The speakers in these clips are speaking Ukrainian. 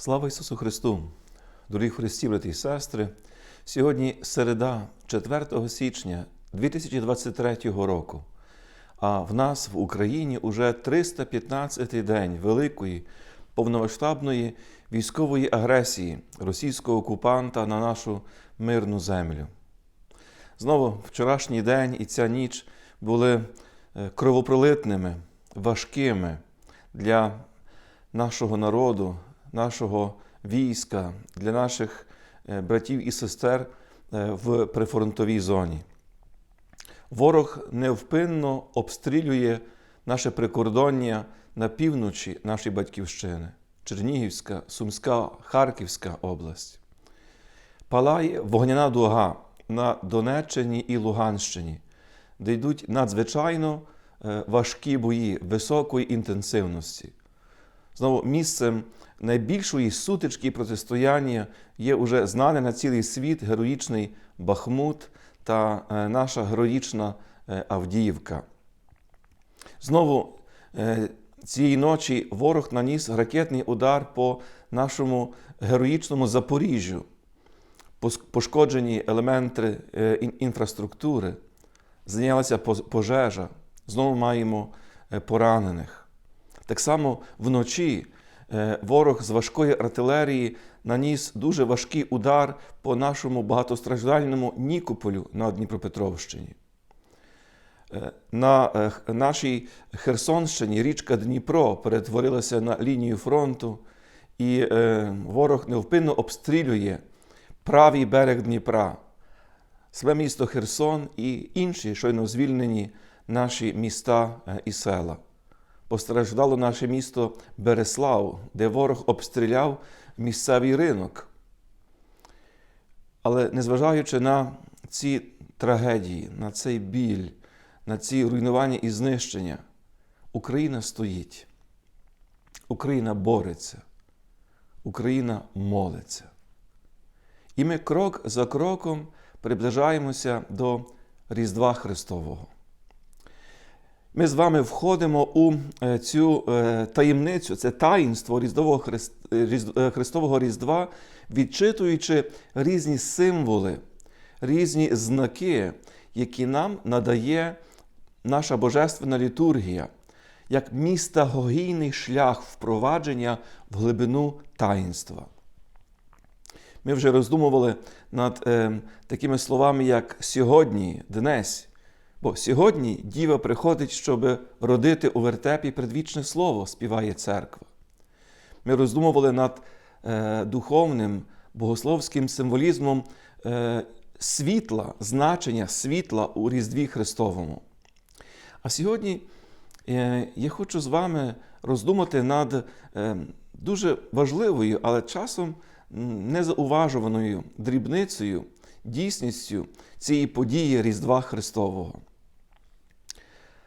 Слава Ісусу Христу! Дорогі Христі, брати і сестри! Сьогодні середа, 4 січня 2023 року. А в нас в Україні уже 315-й день великої повномасштабної військової агресії російського окупанта на нашу мирну землю. Знову вчорашній день і ця ніч були е, кровопролитними, важкими для нашого народу, нашого війська, для наших е, братів і сестер е, в прифронтовій зоні. Ворог невпинно обстрілює наше прикордоння на півночі нашої батьківщини Чернігівська, Сумська, Харківська область. Палає вогняна дуга на Донеччині і Луганщині, де йдуть надзвичайно е, важкі бої високої інтенсивності. Знову місцем найбільшої сутички і протистояння є уже знаний на цілий світ героїчний Бахмут та е, наша героїчна е, Авдіївка. Знову е, цієї ночі ворог наніс ракетний удар по нашому героїчному Запоріжжю. Пошкоджені елементи інфраструктури, зайнялася пожежа, знову маємо поранених. Так само вночі е, ворог з важкої артилерії наніс дуже важкий удар по нашому багатостраждальному Нікополю на Дніпропетровщині. Е, На е, нашій Херсонщині річка Дніпро перетворилася на лінію фронту, і ворог невпинно обстрілює правий берег Дніпра, себе місто Херсон і інші щойно звільнені наші міста і села. Постраждало наше місто Береслав, де ворог обстріляв місцевий ринок. Але незважаючи на ці трагедії, на цей біль, на ці руйнування і знищення, Україна стоїть. Україна бореться, Україна молиться. І ми крок за кроком приближаємося до Різдва Христового. Ми з вами входимо у е, цю е, таємницю, це таїнство Різдвового Христ- е, Христового Різдва, відчитуючи різні символи, різні знаки, які нам надає наша божественна літургія, як містагогійний шлях впровадження в глибину таїнства. Ми вже роздумували над такими словами, як сьогодні, днесь. Бо сьогодні діва приходить, щоб родити у вертепі предвічне слово, співає церква. Ми роздумували над е, духовним богословським символізмом е, світла, значення світла у Різдві Христовому. А сьогодні е, я хочу з вами роздумати над е, дуже важливою, але часом незауважуваною дрібницею, дійсністю цієї події Різдва Христового.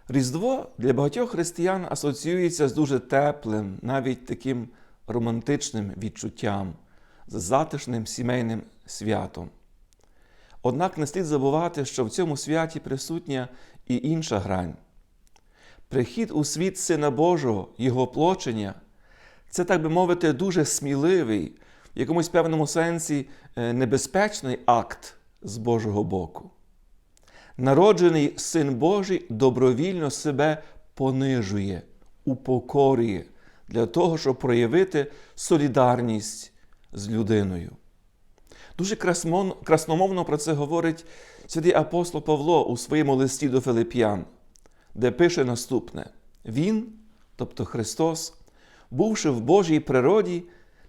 Різдво для багатьох християн асоціюється з дуже теплим, навіть таким романтичним відчуттям, з затишним сімейним святом. Однак не слід забувати, що в цьому святі присутня і інша грань. Прихід у світ Сина Божого, Його плочення це, так би мовити, дуже сміливий, в якомусь певному сенсі е, небезпечний акт з Божого боку. Народжений Син Божий добровільно себе понижує, упокорює для того, щоб проявити солідарність з людиною. Дуже красномовно про це говорить святий апостол Павло у своєму листі до Филип'ян, де пише наступне: Він, тобто Христос, бувши в Божій природі,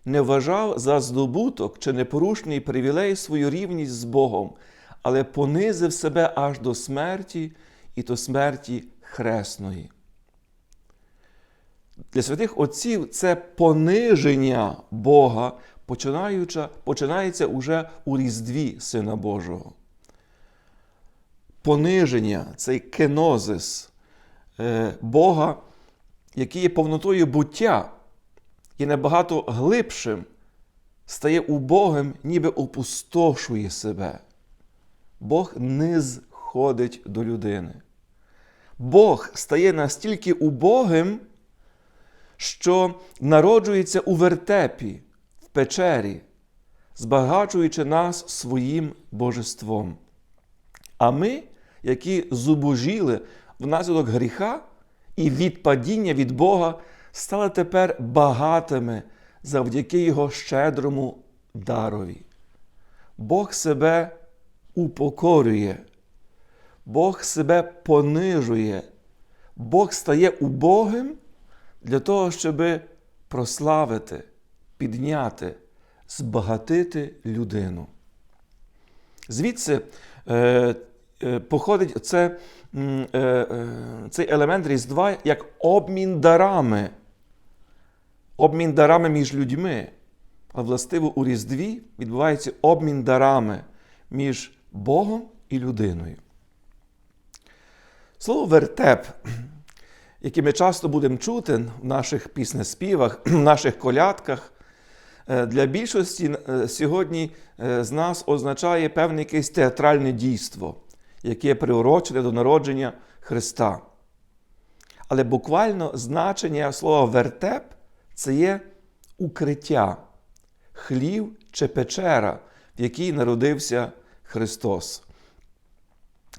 не вважав за здобуток чи непорушний привілей свою рівність з Богом, але понизив себе аж до смерті і до смерті хресної. Для святих отців це пониження Бога починається уже у Різдві Сина Божого. Пониження, цей кенозис е, Бога, який є повнотою буття, є набагато глибшим, стає убогим, ніби опустошує себе. Бог не зходить до людини. Бог стає настільки убогим, що народжується у вертепі, в печері, збагачуючи нас своїм божеством. А ми, які зубожіли внаслідок гріха і відпадіння від Бога, стали тепер багатими завдяки Його щедрому дарові. Бог себе упокорює, Бог себе понижує, Бог стає убогим для того, щоб прославити, підняти, збагатити людину. Звідси е, е, походить це, е, е, цей елемент Різдва як обмін дарами. Обмін дарами між людьми. А властиво у Різдві відбувається обмін дарами між Богом і людиною. Слово вертеп, яке ми часто будемо чути в наших піснеспівах, в наших колядках, е, для більшості е, сьогодні е, з нас означає певне якесь театральне дійство, яке приурочене до народження Христа. Але буквально значення слова вертеп це є укриття, хлів чи печера, в якій народився Христос.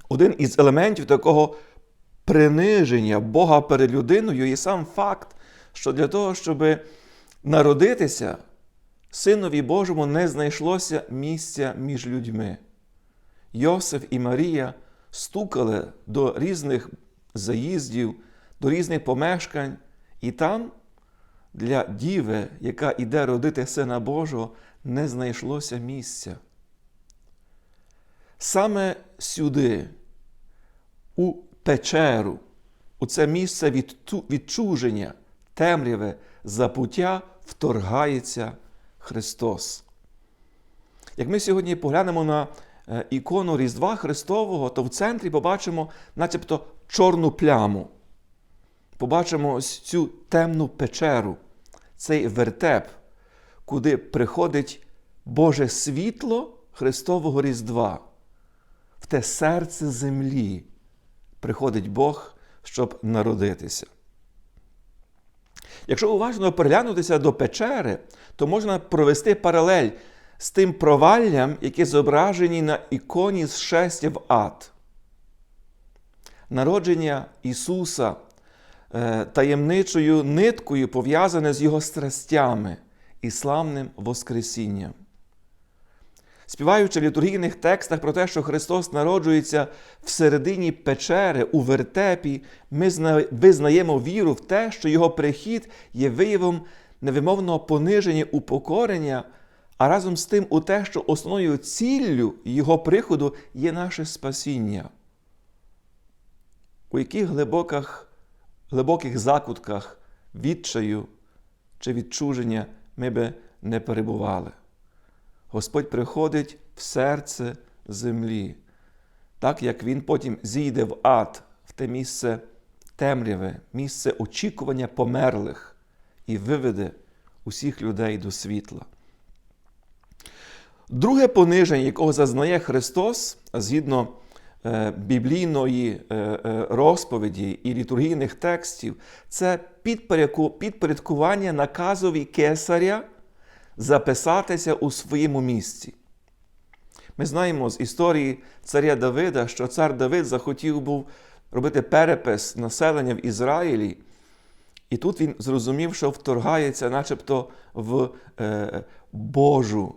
Один із елементів такого приниження Бога перед людиною є сам факт, що для того, щоб народитися, Синові Божому не знайшлося місця між людьми. Йосиф і Марія стукали до різних заїздів, до різних помешкань, і там для діви, яка іде родити Сина Божого, не знайшлося місця. Саме сюди, у печеру, у це місце відчуження, темряве, запуття вторгається Христос. Як ми сьогодні поглянемо на е, ікону Різдва Христового, то в центрі побачимо начебто чорну пляму. Побачимо ось цю темну печеру, цей вертеп, куди приходить Боже світло Христового Різдва. Те серце землі приходить Бог, щоб народитися. Якщо уважно переглянутися до печери, то можна провести паралель з тим проваллям, яке зображені на іконі з шестя в ад. Народження Ісуса е, таємничою ниткою пов'язане з Його страстями і славним Воскресінням. Співаючи в літургійних текстах про те, що Христос народжується всередині печери у вертепі, ми визнаємо віру в те, що Його прихід є виявом невимовного пониження упокорення, а разом з тим у те, що основною ціллю Його приходу є наше спасіння. У яких глибоких, глибоких закутках відчаю чи відчуження ми би не перебували. Господь приходить в серце землі, так як Він потім зійде в ад, в те місце темряве, місце очікування померлих і виведе усіх людей до світла. Друге пониження, якого зазнає Христос, згідно е, біблійної е, е, розповіді і літургійних текстів, це підпорядкування наказові кесаря записатися у своєму місці. Ми знаємо з історії царя Давида, що цар Давид захотів був робити перепис населення в Ізраїлі, і тут він зрозумів, що вторгається начебто в е, Божу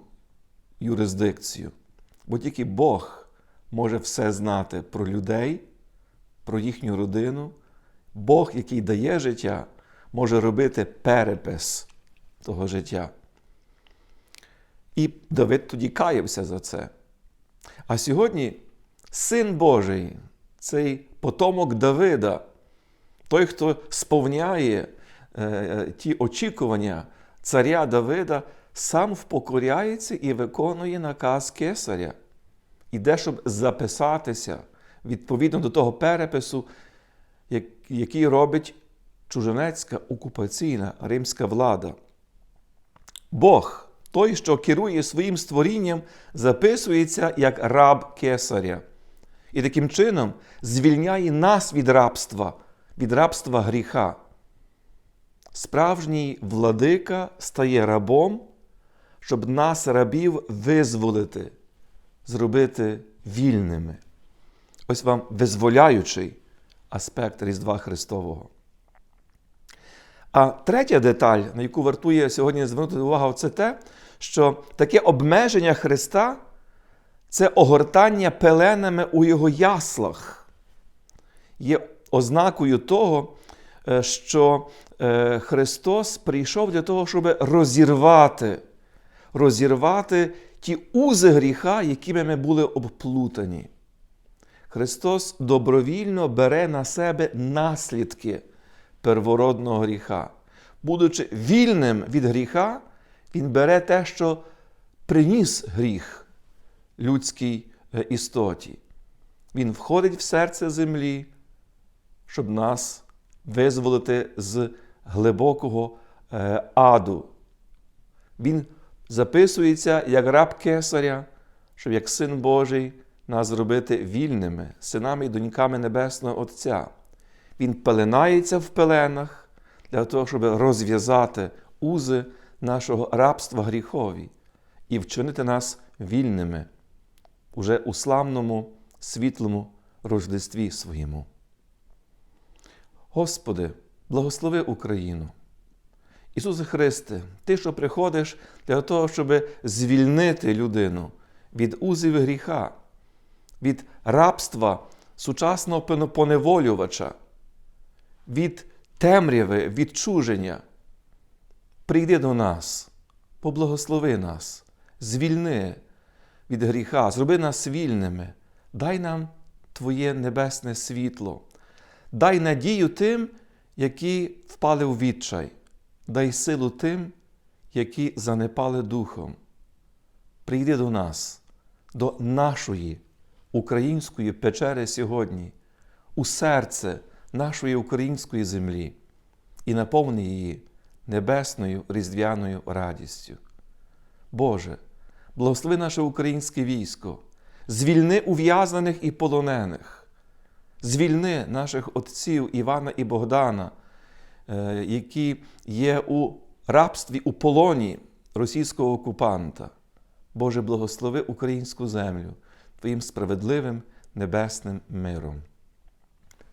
юрисдикцію. Бо тільки Бог може все знати про людей, про їхню родину. Бог, який дає життя, може робити перепис того життя. І Давид тоді каявся за це. А сьогодні син Божий, цей потомок Давида, той, хто сповняє е, ті очікування царя Давида, сам впокоряється і виконує наказ кесаря. Іде, щоб записатися відповідно до того перепису, який робить чужинецька окупаційна римська влада. Бог той, що керує своїм створінням, записується як раб кесаря. І таким чином звільняє нас від рабства, від рабства гріха. Справжній владика стає рабом, щоб нас, рабів, визволити, зробити вільними. Ось вам визволяючий аспект Різдва Христового. А третя деталь, на яку вартує сьогодні звернути увагу, це те, що таке обмеження Христа це огортання пеленами у його яслах. Є ознакою того, е, що е, Христос прийшов для того, щоб розірвати, розірвати ті узи гріха, якими ми були обплутані. Христос добровільно бере на себе наслідки первородного гріха. Будучи вільним від гріха, Він бере те, що приніс гріх людській е, істоті. Він входить в серце землі, щоб нас визволити з глибокого е, аду. Він записується як раб кесаря, щоб як син Божий нас зробити вільними, синами і доньками Небесного Отця. Він пеленається в пеленах для того, щоб розв'язати узи нашого рабства гріхові і вчинити нас вільними уже у славному, світлому Рождестві своєму. Господи, благослови Україну. Ісусе Христе, Ти, що приходиш для того, щоб звільнити людину від узів гріха, від рабства сучасного поневолювача, від темряви, відчуження. Прийди до нас, поблагослови нас, звільни від гріха, зроби нас вільними, дай нам Твоє небесне світло, дай надію тим, які впали у відчай, дай силу тим, які занепали духом. Прийди до нас, до нашої української печери сьогодні, у серце нашої української землі і наповни її небесною різдвяною радістю. Боже, благослови наше українське військо, звільни ув'язнених і полонених, звільни наших отців Івана і Богдана, е, які є у рабстві, у полоні російського окупанта. Боже, благослови українську землю Твоїм справедливим небесним миром.